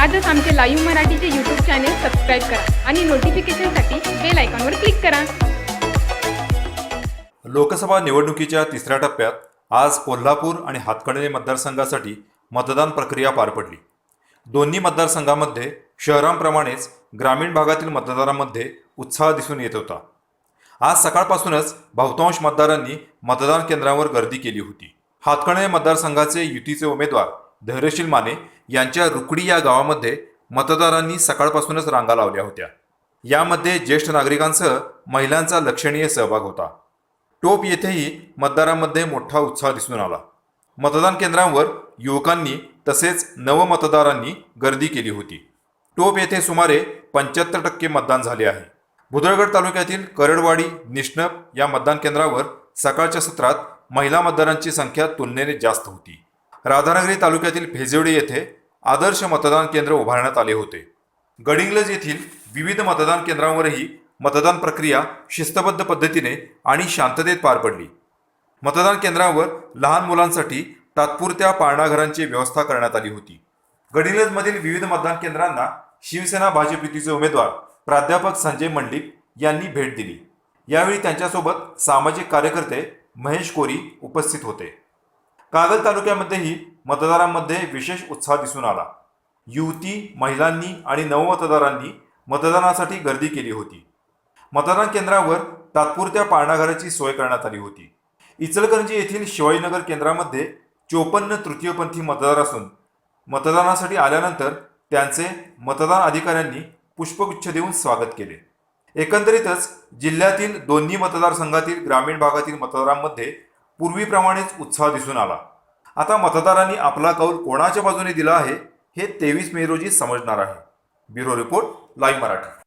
आजच आमचे लाईव्ह मराठीचे यूट्यूब चॅनेल सबस्क्राईब करा आणि नोटिफिकेशनसाठी बेल आयकॉनवर क्लिक करा. लोकसभा निवडणुकीच्या तिसऱ्या टप्प्यात आज कोल्हापूर आणि हातकणंगले मतदारसंघासाठी मतदान प्रक्रिया पार पडली. दोन्ही मतदारसंघामध्ये शहरांप्रमाणेच ग्रामीण भागातील मतदारांमध्ये उत्साह दिसून येत होता. आज सकाळपासूनच बहुतांश मतदारांनी मतदान केंद्रावर गर्दी केली होती. हातकणंगले मतदारसंघाचे युतीचे उमेदवार धैर्यशील माने यांच्या रुकडी या गावामध्ये मतदारांनी सकाळपासूनच रांगा लावल्या होत्या. यामध्ये ज्येष्ठ नागरिकांसह महिलांचा लक्षणीय सहभाग होता. टोप येथेही मतदारांमध्ये मोठा उत्साह दिसून आला. मतदान केंद्रांवर युवकांनी तसेच नवमतदारांनी गर्दी केली होती. टोप येथे सुमारे पंच्याहत्तर टक्के मतदान झाले आहे. भुदळगड तालुक्यातील करडवाडी निष्णप या मतदान केंद्रावर सकाळच्या सत्रात महिला मतदारांची संख्या तुलनेने जास्त होती. राधानगरी तालुक्यातील फेजेवडी येथे आदर्श मतदान केंद्र उभारण्यात आले होते. गडिंग्लज येथील विविध मतदान केंद्रांवरही मतदान प्रक्रिया शिस्तबद्ध पद्धतीने आणि शांततेत पार पडली. मतदान केंद्रावर लहान मुलांसाठी तात्पुरत्या पाळणाघरांची व्यवस्था करण्यात आली होती. गडिंग्लजमधील विविध मतदान केंद्रांना शिवसेना भाजप युतीचे उमेदवार प्राध्यापक संजय मंडलिक यांनी भेट दिली. यावेळी त्यांच्यासोबत सामाजिक कार्यकर्ते महेश कोरी उपस्थित होते. कागल तालुक्यामध्येही मतदारांमध्ये विशेष उत्साह दिसून आला. युवती महिलांनी आणि नवमतदारांनी मतदानासाठी गर्दी केली होती. मतदान केंद्रावर तात्पुरत्या पाळणाघराची सोय करण्यात आली होती. इचलकरंजी येथील शिवाजीनगर केंद्रामध्ये चोपन्न तृतीयपंथी मतदार असून मतदानासाठी आल्यानंतर त्यांचे मतदान अधिकाऱ्यांनी पुष्पगुच्छ देऊन स्वागत केले. एकंदरीतच जिल्ह्यातील दोन्ही मतदारसंघातील ग्रामीण भागातील मतदारांमध्ये पूर्वीप्रमाणेच उत्साह दिसून आला. आता मतदारांनी आपला कौल कोणाच्या बाजूने दिला आहे हे तेवीस मे रोजी समजणार आहे. Bureau report live Marathi.